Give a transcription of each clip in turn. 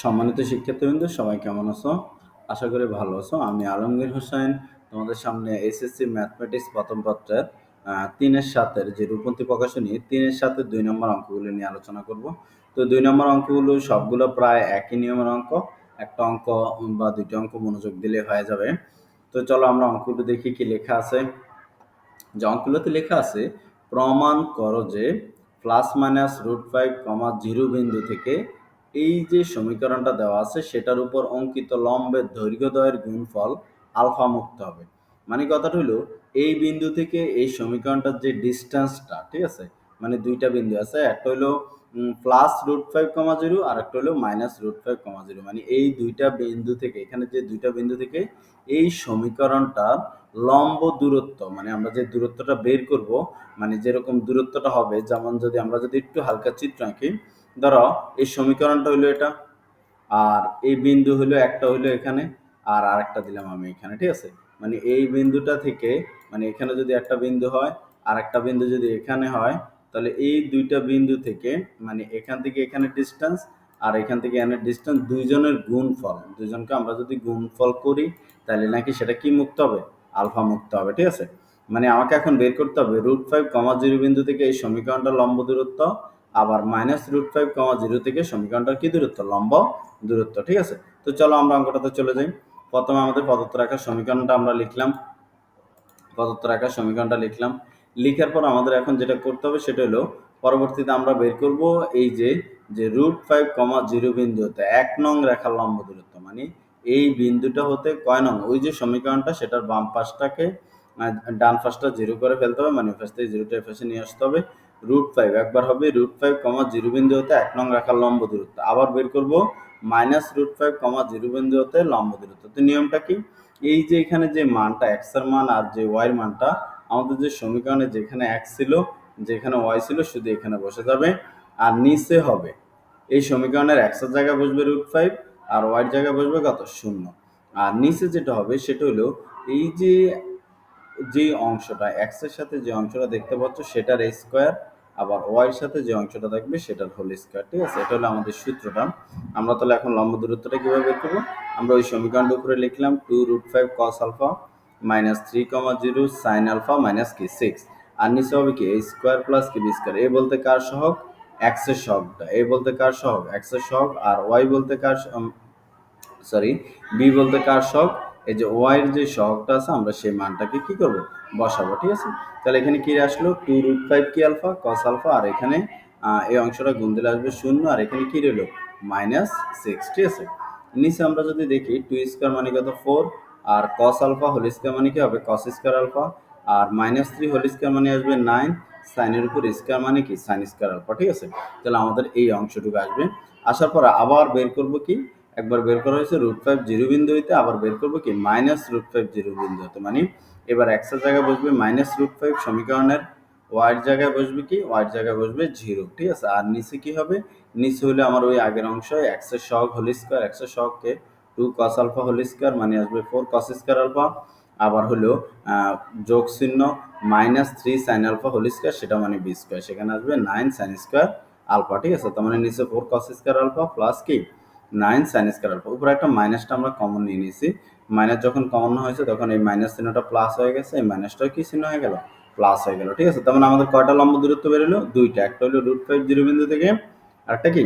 সম্মানিত শিক্ষার্থীবৃন্দ, সবাই কেমন আছো? আশা করি ভালো আছো। আমি আলমগীর হোসেন, তোমাদের সামনে এসএসসি ম্যাথমেটিক্স প্রথম পত্রের তিনের সাতের যে রূপন্তী প্রকাশনী, তিনের সাথে দুই নম্বর অঙ্কগুলো নিয়ে আলোচনা করব। তো দুই নম্বর অঙ্কগুলো সবগুলো প্রায় একই নিয়মের অঙ্ক। একটা অঙ্ক বা দুইটা অঙ্ক মনোযোগ দিলে হয়ে যাবে। তো চলো আমরা অঙ্কগুলো দেখি কি লেখা আছে। যে অঙ্কগুলোতে লেখা আছে, প্রমাণ করো যে plus minus root five comma zero বিন্দু থেকে এই যে সমীকরণটা দেওয়া আছে, সেটার উপর অঙ্কিত লম্বের দৈর্ঘ্যদ্বয়ের গুণফল আলফা মুক্ত হবে। মানে কথাটা হলো, এই বিন্দু থেকে এই সমীকরণটার যে ডিস্টেন্সটা, ঠিক আছে? মানে দুইটা বিন্দু আছে, একটা হলো plus root five comma zero আর একটা হলো minus root five comma zero মানে এই দুইটা বিন্দু থেকে, এখানে যে দুইটা বিন্দু থেকে এই সমীকরণটার লম্ব দূরত্ব মানে আমরা যে দূরত্বটা বের করব মানে যেরকম দূরত্বটা হবে, যেমন যদি আমরা যদি একটু হালকা চিত্র আঁকি ধরো, এই সমীকরণটা হলো এটা, আর এই বিন্দু হলো একটা হলো এখানে, আর আরেকটা দিলাম আমি এখানে, ঠিক আছে? মানে এই বিন্দুটা থেকে মানে এখানে যদি একটা বিন্দু হয় আর একটা বিন্দু যদি এখানে হয়, তাহলে এই দুইটা বিন্দু থেকে মানে এখান থেকে এখানে ডিস্টেন্স আর এখান থেকে এখানে ডিস্টেন্স দুইজনের গুণফল, দুইজনকে আমরা যদি গুণফল করি, তাহলে নাকি সেটা কি মুক্ত হবে? আলফা মুক্ত হবে, ঠিক আছে? মানে আমাকে এখন বের করতে হবে রুট ফাইভ কমা জিরো বিন্দু থেকে এই সমীকরণটা লম্ব দূরত্ব আবার minus root five comma zero থেকে সমীকরণটার কি দূরত্ব? লম্ব দূরত্ব, ঠিক আছে? তো চলো আমরা অঙ্কটাতে চলে যাই। প্রথমে আমাদের প্রদত্ত রাখার সমীকরণটা আমরা লিখলাম। প্রদত্ত রাখার সমীকরণটা লিখলাম। লিখার পর আমাদের এখন যেটা করতে হবে সেটা হলো, পরবর্তীতে আমরা বের করব এই যে যে রুট ফাইভ কমা জিরো বিন্দু হতে এক নং রেখার লম্ব দূরত্ব মানে এই বিন্দুটা হতে কয় নং? ওই যে সমীকরণটা, সেটার বাম পাশটাকে ডান পাশটা জিরো করে ফেলতে হবে মানে ফার্স্ট জিরোটা এফাসে নিয়ে আসতে হবে। রুট ফাইভ একবার হবে রুট ফাইভ কমা জিরো বিন্দু হতে এক নং রেখার লম্ব দূরত্ব। আবার বের করব minus root five comma zero বিন্দু হতে লম্ব দূরত্ব। তো নিয়মটা কি? এই যে এখানে যে মানটা এক্সের মান আর যে ওয়াই মানটা, আমাদের যে সমীকরণে যেখানে এক্স ছিল, যেখানে ওয়াই ছিল, শুধু এখানে বসে যাবে। আর নিচে হবে, এই সমীকরণের এক্সের জায়গায় বসবে রুট ফাইভ আর ওয়াই জায়গায় বসবে কত? শূন্য। আর নিচে যেটা হবে, সেটা হলো এই যে যে অংশটা এক্সের সাথে যে অংশটা দেখতে পাচ্ছ, সেটার স্কোয়ার আবার ওয়াই এর সাথে যে অংশটা থাকবে সেটার হোল স্কোয়ার ঠিক আছে? এটা হলো আমাদের সূত্রটা। আমরা তাহলে এখন লম্ব দূরত্বটা কীভাবে বের করব? আমরা ওই সমীকরণটা উপরে লিখলাম two root five cos alpha minus three comma zero sine alpha minus কি সিক্স আর নিচে হবে কি? এ স্কোয়ার প্লাস কি বি স্কোয়ার এ বলতে কার সহগ? এক্সের সহগটা। এ বলতে কার সহগ? এক্সের সহগ। আর ওয়াই বলতে কার সরি বি বলতে কার সহগ? এই যে ওয়াই এর যে সহগটা আছে, আমরা সেই মানটাকে কি করব? বসাবো, ঠিক আছে? তাহলে এখানে কি আসলো? টু রুট ফাইভ কি আলফা কস আলফা আর এখানে এই অংশটা গুণ দিলে আসবে শূন্য, আর এখানে কি রইল? মাইনাস সিক্স ঠিক আছে? নিচে আমরা যদি দেখি টু স্কোয়ার মানে কত? ফোর আর কস আলফা হোল স্কোয়ার মানে কি হবে? কস স্কোয়ার আলফা আর মাইনাস থ্রি হোল স্কোয়ার মানে আসবে নাইন সাইনের উপর স্কোয়ার মানে কি? সাইন স্কোয়ার আলফা ঠিক আছে? তাহলে আমাদের এই অংশটুকু আসবে। আসার পর আবার বের করব কি? একবার বের করা হয়েছে রুট ফাইভ জিরো বিন্দু হইতে আবার বের করব কি? মাইনাস রুট ফাইভ জিরো বিন্দু। হতে মানে এবার এক্সের জায়গায় বসবে মাইনাস রুট ফাইভ সমীকরণের ওয়াইড জায়গায় বসবে কি? ওয়াইড জায়গায় বসবে জিরো ঠিক আছে? আর নিচে কি হবে? নিচে হলে আমার ওই আগের অংশ এক্সের সহগ হোল স্কোয়ার এক্সের সহগকে two cos alpha whole square মানে আসবে ফোর কস স্কোয়ার আলফা আবার হলো যোগ চিহ্ন minus three sine alpha whole square সেটা মানে বি স্কোয়ার সেখানে আসবে নাইন সাইন স্কোয়ার আলফা ঠিক আছে? তার মানে নিচে four cos square alpha plus কি? নাইন সাইন স্কোয়ার আলফা উপরে একটা মাইনাসটা আমরা কমন নিয়ে নিয়েছি। মাইনাস যখন কমন হয়েছে, তখন এই মাইনাস চিহ্নটা প্লাস হয়ে গেছে। এই মাইনাসটাও কি চিহ্ন হয়ে গেল? প্লাস হয়ে গেল, ঠিক আছে? তার মানে আমাদের কয়টা লম্ব দূরত্ব বেরোলো? দুইটা। একটা হলো রুট ফাইভ জিরো বিন্দু থেকে, আরেকটা কি?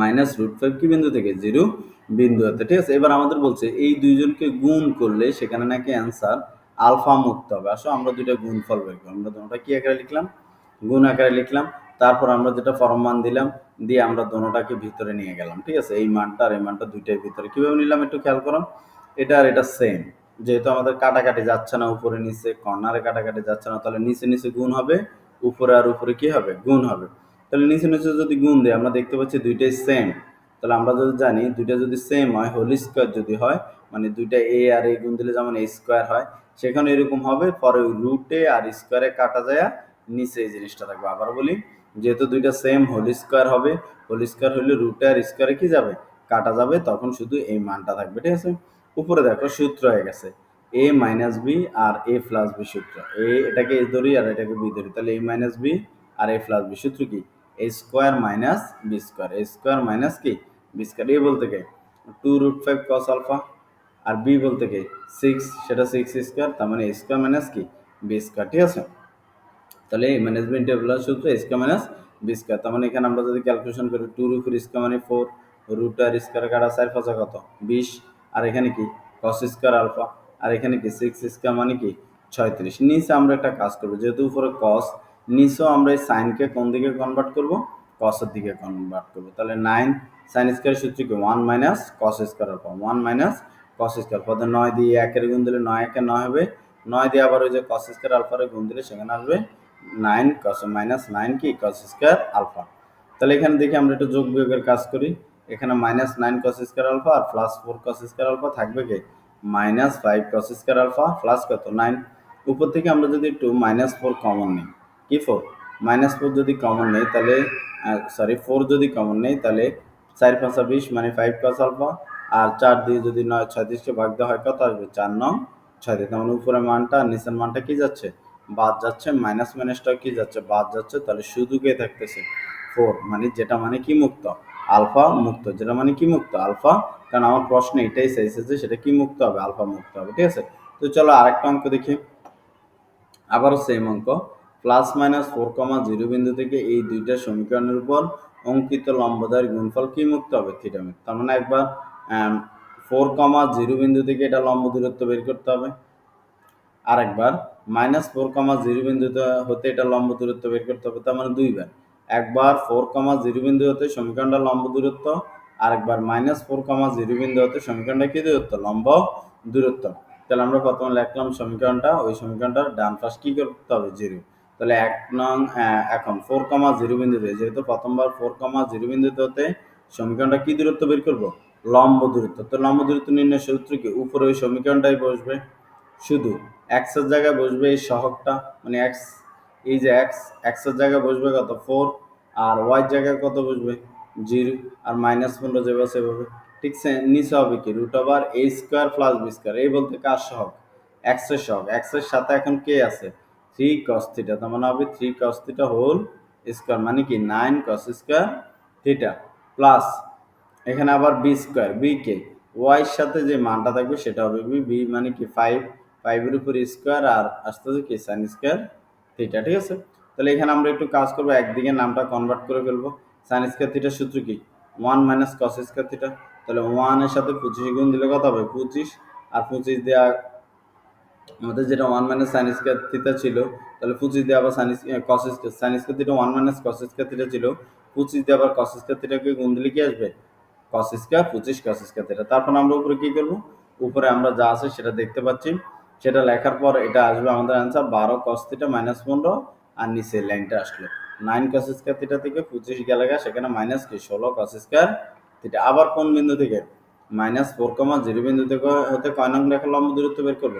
মাইনাস রুট ফাইভ কি বিন্দু থেকে? জিরো বিন্দু হতে ঠিক আছে? এবার আমাদের বলছে, এই দুইজনকে গুণ করলে সেখানে নাকি অ্যান্সার আলফা মুক্ত হবে। আসো, আমরা দুইটা গুণফল বের করব। আমরা দুটোটা কি আকারে লিখলাম? গুণ আকারে লিখলাম। তারপর আমরা যেটা ফরম মান দিলাম, দিয়ে আমরা দোনোটাকে ভিতরে নিয়ে গেলাম, ঠিক আছে? এই মানটা আর এই মানটা দুইটার ভিতরে। কীভাবে নিলাম একটু খেয়াল করো? এটা আর এটা সেম যেহেতু আমাদের কাটাকাটি যাচ্ছে না, উপরে নিচে কর্নারে কাটাকাটি যাচ্ছে না, তাহলে নিচে নিচে গুণ হবে, উপরে আর উপরে কি হবে? গুণ হবে। তাহলে নিচে নিচে যদি গুণ দিই, আমরা দেখতে পাচ্ছি দুইটাই সেম তাহলে আমরা যদি জানি দুইটা যদি সেম হয় হোল স্কোয়ার যদি হয় মানে দুইটা এ আর এ গুণ দিলে যেমন এ স্কোয়ার হয়, সেখানে এরকম হবে, পরে রুটে আর স্কোয়ারে কাটা যায়, নিচে এই জিনিসটা থাকবে। আবার বলি যেহেতু দুইটা সেম হোল স্কোয়ার হবে হোল স্কোয়ার হলে রুটে আর স্কোয়ারে কি যাবে? কাটা যাবে, তখন শুধু এই মানটা থাকবে, ঠিক আছে? উপরে দেখো সূত্র হয়ে গেছে এ মাইনাস বি আর এ প্লাস বি সূত্র। এ এটাকে এ ধরি আর এটাকে বি ধরি, তাহলে এ মাইনাস বি আর এ প্লাস বি সূত্র কি? A square minus B square A square minus কি? বি স্কোয়ার এ বলতে কে two root five cos alpha আর বি বলতে কে সিক্স সেটা সিক্স স্কোয়ার তার মানে এ স্কোয়ার মাইনাস কি? বি স্কোয়ার ঠিক আছে? তাহলে এই ম্যানেজমেন্ট টেবিলের সূত্র স্কোয়ার মাইনাস বি স্কোয়ার তার মানে এখানে আমরা যদি ক্যালকুলেশন করি টু রুট স্কোয়ার মানে ফোর রুট আর স্কোয়ার কাটা চার পাঁচা কত? বিশ। আর এখানে কি? কস স্কোয়ার আলফা আর এখানে কি? সিক্স স্কোয়ার মানে কি? ছয়ত্রিশ। নিচে আমরা একটা কাজ করব, যেহেতু উপরে কস নিচেও আমরা এই সাইনকে কোন দিকে কনভার্ট করব? কসের দিকে কনভার্ট করব। তাহলে নাইন সাইন স্কোয়ার সূত্র কি? One minus cos square alpha one minus cos square পদে নয় দিয়ে একের গুণ দিলে নয় একে নয় হবে। নয় দিয়ে আবার ওই যে কস স্কোয়ার আলফারে গুণ দিলে সেখানে আসবে নাইন কস মাইনাস নাইন কি? কস স্কোয়ার আলফা তাহলে এখানে দেখি আমরা একটু যোগ বিয়োগের কাজ করি। এখানে minus nine cos square alpha আর plus four cos square alpha থাকবে কি? Minus five cos square alpha plus কত? নাইন উপর থেকে আমরা যদি একটু মাইনাস ফোর কমন নিই, কি ফোর মাইনাস ফোর যদি কমন নেই তাহলে সরি ফোর যদি কমন নেই তাহলে চার পাঁচা বিশ মানে ফাইভ কস আলফা আর চার দিয়ে যদি নয় ছয়ত্রিশকে ভাগ দেওয়া হয় কত আসবে? চার নং। ছয়ত্রিশ তার মানে উপরের মানটা আর নিচের মানটা কি যাচ্ছে? বাদ যাচ্ছে মাইনাস মাইনাসটা কি যাচ্ছে? বাদ যাচ্ছে, তাহলে শুধু কে থাকতেছে? ফোর মানে যেটা মানে কি মুক্ত? আলফা মুক্ত, যেটা মানে কি মুক্ত? আলফা কারণ আমার প্রশ্ন এটাই চাইছে যে সেটা কি মুক্ত হবে? আলফা মুক্ত হবে, ঠিক আছে? তো চলো আরেকটা অঙ্ক দেখি। আবারও সেম অঙ্ক। Plus minus four comma zero বিন্দু থেকে এই দুইটা সমীকরণের উপর অঙ্কিত লম্বদায়ের গুণফল কি মুক্ত হবে? থিটা মুক্ত। তার মানে একবার ফোর কমা জিরো বিন্দু থেকে এটা লম্ব দূরত্ব বের করতে হবে। আর একবার মাইনাস ফোর কমা জিরো বিন্দুতে হতে এটা লম্ব দূরত্ব বের করতে হবে, তার মানে দুইবার। একবার ফোর কমা জিরো বিন্দু হতে সমীকরণটা লম্ব দূরত্ব আর একবার মাইনাস ফোর কমা জিরো বিন্দু হতে সমীকরণটা কি দূরত্ব? লম্ব দূরত্ব। তাহলে আমরা প্রথমে লিখলাম সমীকরণটা, ওই সমীকরণটার ডান পাশ কি করতে হবে? জিরো তাহলে এক নং এখন ফোর কমা জিরো বিন্দুতে, যেহেতু প্রথমবার ফোর কমা জিরো বিন্দুতে হতে সমীকরণটা কি দূরত্ব বের করব? লম্ব দূরত্ব। তো লম্ব দূরত্ব নির্ণয় সূত্র কি? উপরে ওই সমীকরণটাই বসবে। শুধু এক্সের জায়গায় বসবে এই সহগটা মানে এক্স এই যে এক্স এক্সের জায়গায় বসবে কত? ফোর আর ওয়াই জায়গায় কত বসবে? জিরো আর মাইনাস পনেরো যেভাবে সেভাবে। ঠিক নিচে হবে কি? Root over A square plus B square এই বলতে কার সহগ? এক্সের সহগ। এক্সের সাথে এখন কে আছে? থ্রি কস থিটা তার মানে হবে three cos theta whole square মানে কি? Nine cos square theta plus এখানে আবার বি স্কোয়ার বি কে? ওয়াইয়ের সাথে যে মানটা থাকবে সেটা হবে বি বি মানে কি? ফাইভ ফাইভের উপর স্কোয়ার আর আসতেছে কি সাইন স্কোয়ার থিটা ঠিক আছে? তাহলে এখানে আমরা একটু কাজ করব, একদিকে নামটা কনভার্ট করে ফেলব। সাইন স্কোয়ার থিটার সূত্র কি? One minus cos square theta তাহলে ওয়ানের সাথে পঁচিশ গুণ দিলে কত হবে? পঁচিশ। আর পঁচিশ দেওয়া আমাদের যেটা one minus sine square theta ছিল, তাহলে পঁচিশ দিয়ে আবার sine cos square sine square theta one minus cos square theta ছিল, পঁচিশ দিয়ে আবার কস স্কোয়ার থিটাকে গুণ দিলে কি আসবে? কস স্কোয়ার, পঁচিশ কস স্কোয়ার থিটা তারপর আমরা উপরে কি করব? উপরে আমরা যা আছে সেটা দেখতে পাচ্ছি। সেটা লেখার পর এটা আসবে আমাদের অ্যান্সার বারো কস থিটা মাইনাস পনেরো আর নিচে লাইনটা আসলো। নাইন কস স্কোয়ার থিটা থেকে পঁচিশ গেলে সেখানে মাইনাস কি? ষোলো কস স্কোয়ার থিটা আবার কোন বিন্দু থেকে? মাইনাস ফোর কমা জিরো বিন্দু থেকে হতে কয় নং রেখা লম্ব দূরত্ব বের করব?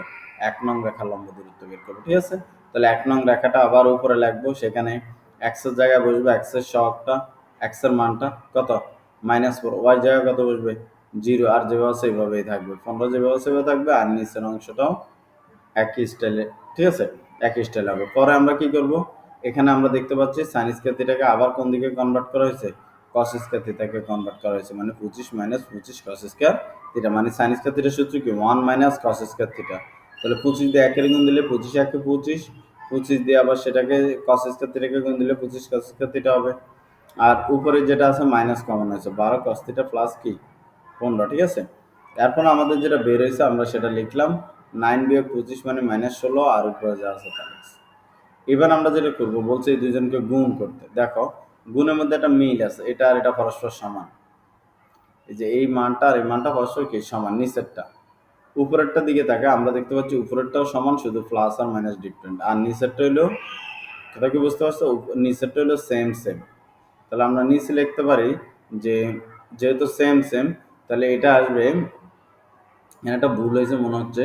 এক নং রেখা লম্ব দূরত্ব বের করব, ঠিক আছে? তাহলে এক নং রেখাটা আবার উপরে লিখব, সেখানে এক্সের জায়গায় বসবে এক্সের সহগটা এক্সের মানটা কত? মাইনাস ফোর ওয়াই জায়গায় কত বসবে? জিরো আর যেভাবে সেইভাবেই থাকবে। পনেরো যেভাবে সেভাবে থাকবে, আর নিচের অংশটাও একই স্টাইলে ঠিক আছে? একই স্টাইল হবে। পরে আমরা কি করব? এখানে আমরা দেখতে পাচ্ছি সাইন স্কোয়ার থিটাকে আবার কোন দিকে কনভার্ট করা হয়েছে? কস স্কোয়ার থিটাকে কনভার্ট করা হয়েছে মানে পঁচিশ মাইনাস পঁচিশ কস স্কোয়ার থিটা মানে সাইন স্কোয়ার থিটার সূত্র কি? One minus cos square theta তাহলে পঁচিশ দিয়ে একের গুণ দিলে পঁচিশ, একে পঁচিশ পঁচিশ দিয়ে আবার সেটাকে কস স্কোয়ার থিটাকে গুণ দিলে পঁচিশ কস স্কোয়ার থিটা হবে। আর উপরে যেটা আছে মাইনাস কমন হয়েছে বারো কস থিটা প্লাস কি? পনেরো, ঠিক আছে? এরপর আমাদের যেটা বের হয়েছে, আমরা সেটা লিখলাম। নাইন বিয়োগ পঁচিশ মানে মাইনাস ষোলো আর উপরে যা আছে তা এবার আমরা যেটা করব, বলছে এই দুজনকে গুণ করতে। দেখো, গুণের মধ্যে একটা মিল আছে, এটা আর এটা পরস্পর সমান। এই যে এই মানটা আর এই মানটা পরস্পর কি? সমান, নিচেরটা। উপরেরটা দিকে থাকে আমরা দেখতে পাচ্ছি উপরেরটাও সমান, শুধু প্লাস আর মাইনাস ডিফারেন্ট আর নিচেরটা হইল, কথা কি বুঝতে পারছ? নিচেরটা হইল সেম সেম তাহলে আমরা নিচে লিখতে পারি যে, যেহেতু সেম সেম তাহলে এটা আসবে একটা ভুল হয়েছে মনে হচ্ছে।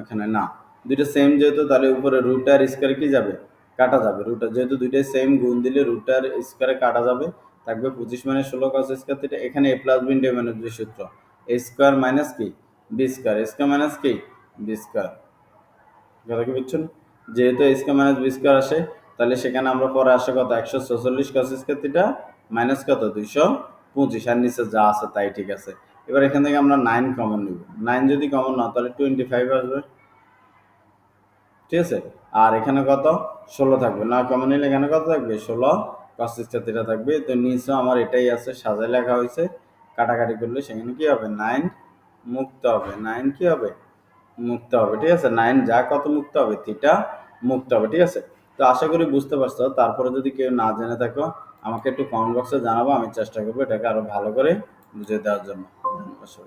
এখানে না। দুইটা সেম যেহেতু, তাহলে উপরে রুটার স্কোয়ারে কি যাবে? কাটা যাবে। রুটার যেহেতু দুইটাই সেম গুণ দিলে রুটার স্কোয়ারে কাটা যাবে। থাকবে পঁচিশ মানে ষোলো কস স্কোয়ার থেকে এখানে এ প্লাস বিন ডে মানে দুই সূত্র। এ স্কোয়ার মাইনাস কি? বি স্কোয়ার স্কোয়ার মাইনাস কি? বি স্কোয়ার কথা কি বুঝছেন? যেহেতু স্কোয়ার মাইনাস বি স্কোয়ার আসে, তাহলে সেখানে আমরা পরে আসে কত? একশো ছচল্লিশ কস স্কোয়ার থিটা মাইনাস কত? দুইশো পঁচিশ। আর নিচে যা আছে তাই ঠিক আছে। এবার এখান থেকে আমরা নাইন কমন নিব। নাইন যদি কমন না, তাহলে টোয়েন্টি ফাইভ আসবে। ঠিক আছে? আর এখানে কত? ষোলো থাকবে। না কমন নিলে এখানে কত থাকবে? ষোলো। পঁচিশ তেরো থাকবে। তো নিচে আমার এটাই আছে, সাজায় লেখা হয়েছে। কাটাকাটি করলে সেখানে কি হবে? নাইন মুক্ত হবে। নাইন কি হবে? মুক্ত হবে। ঠিক আছে? নাইন যা কত মুক্ত হবে? থিটা মুক্ত হবে। ঠিক আছে? তো আশা করি বুঝতে পারছ। তারপরে যদি কেউ না জেনে থাকো, আমাকে একটু কমেন্ট বক্সে জানাব। আমি চেষ্টা করব এটাকে আরও ভালো করে বুঝিয়ে দেওয়ার জন্য। 没事。